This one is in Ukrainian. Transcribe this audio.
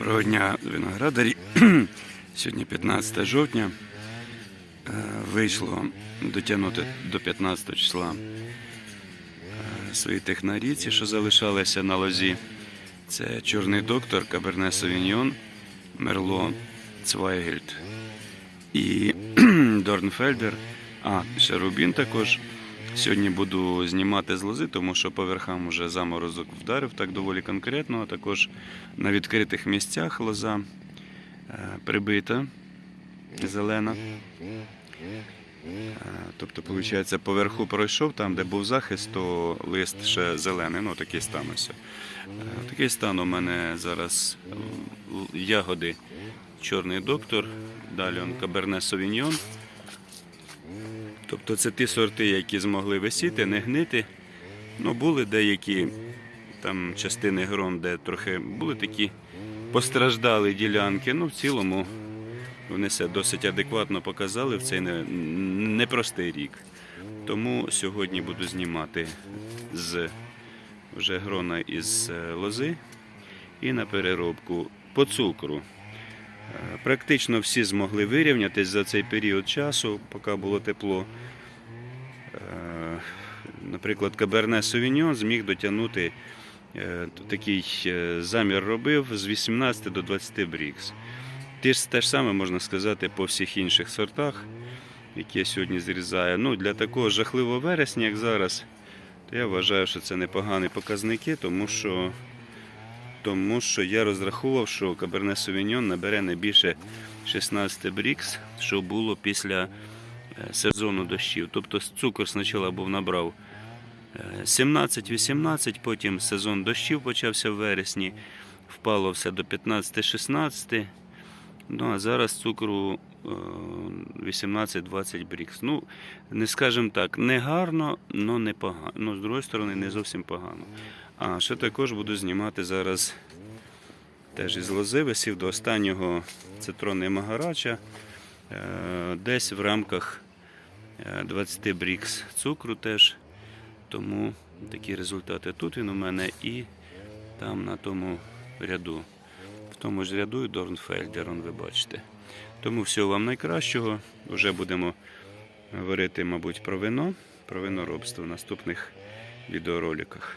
Доброго дня, виноградарі. Сьогодні 15 жовтня. Е, Вийшло дотягнути до 15 числа е, свої технаріці, що залишалися на лозі. Це чорний доктор, Каберне Совіньйон, Мерло, Цвайгельд і Дорнфельдер. А, ще Рубін також. Сьогодні буду знімати з лози, тому що по верхам вже заморозок вдарив так доволі конкретно, а також на відкритих місцях лоза е, прибита, зелена. Е, Тобто, виходить, поверху пройшов, там, де був захист, то лист ще зелений. Ну, такий стан. Е, Такий стан у мене зараз ягоди Чорний доктор, далі он Каберне Совіньйон. Тобто це ті сорти, які змогли висіти, не гнити. Ну, були деякі там частини грон, де трохи були такі постраждалі ділянки. Ну, в цілому вони все досить адекватно показали в цей непростий рік. Тому сьогодні буду знімати з вже грона із е, лози і на переробку по цукру. Е, Практично всі змогли вирівнятись за цей період часу, поки було тепло. Е, Наприклад, Каберне Совіньон зміг дотягнути е, такий замір робив з 18 до 20 брікс. Те ж саме можна сказати по всіх інших сортах, які я сьогодні зрізаю. Ну, для такого жахливого вересня, як зараз, то я вважаю, що це непогані показники, тому що, тому що я розраховував, що Каберне Совіньон набере не більше 16 брікс, що було після е, сезону дощів. Тобто цукор спочатку був набрав е, 17-18, потім сезон дощів почався в вересні, впало все до 15-16. Ну а зараз цукру е, 18-20 брікс. Ну, не скажемо так, не гарно, але не погано. Ну, з другої сторони, не зовсім погано. А ще також буду знімати зараз теж із лози, до останнього цитрони Магарача. Е, Десь в рамках е, 20 брікс цукру теж. Тому такі результати тут він у мене і там на тому ряду. Тому ж ряду і Дорнфельдерон, ви бачите. Тому всього вам найкращого. Вже будемо говорити, мабуть, про вино, про виноробство в наступних відеороликах.